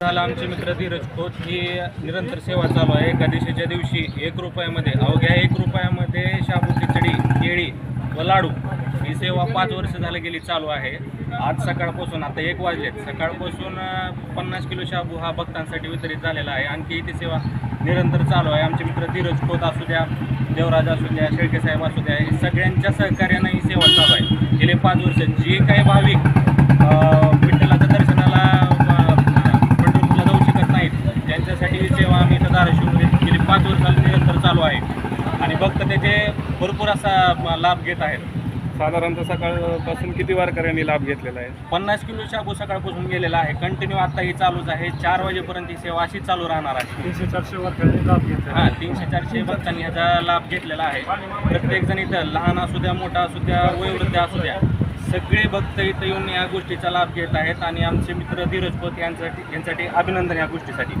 आमचे मित्र धीरज खोत ही निरंतर सेवा चालू आहे. एकादशीच्या दिवशी एक रुपयामध्ये अवघ्या एक रुपयामध्ये शाबू खिचडी केळी व लाडू ही सेवा पाच वर्ष झालं गेली चालू आहे. आज सकाळपासून आता एक वाजलेत. सकाळपासून पन्नास किलो शाबू हा भक्तांसाठी वितरित झालेला आहे. आणखी ती सेवा निरंतर चालू आहे. आमचे मित्र धीरज खोत असू द्या देवराज असू द्या शेळके साहेब असू द्या हे सगळ्यांच्या सहकार्यानं ही सेवा चालू आहे. गेले पाच वर्ष जे काही भाविक चालू आहे. आणि भक्त त्याचे भरपूर असा लाभ घेत आहेत. साधारणतः सकाळपासून किती वारकऱ्यांनी लाभ घेतलेला आहे? पन्नास किलो शाबू सकाळपासून गेलेला आहे. कंटिन्यू आता ही चालूच आहे. चार वाजेपर्यंत ही सेवा अशी चालू राहणार आहे. तीनशे चारशे वारकऱ्यांनी लाभ घेतलेला हां तीनशे चारशे भक्तांनी ह्याचा लाभ घेतलेला आहे. प्रत्येक जण इथं लहान असू द्या मोठा असू द्या वयोवृद्ध असू द्या सगळे भक्त इथं येऊन या गोष्टीचा लाभ घेत आहेत. आणि आमचे मित्र धीरज पत यांच्यासाठी यांसाठी अभिनंदन या गोष्टीसाठी.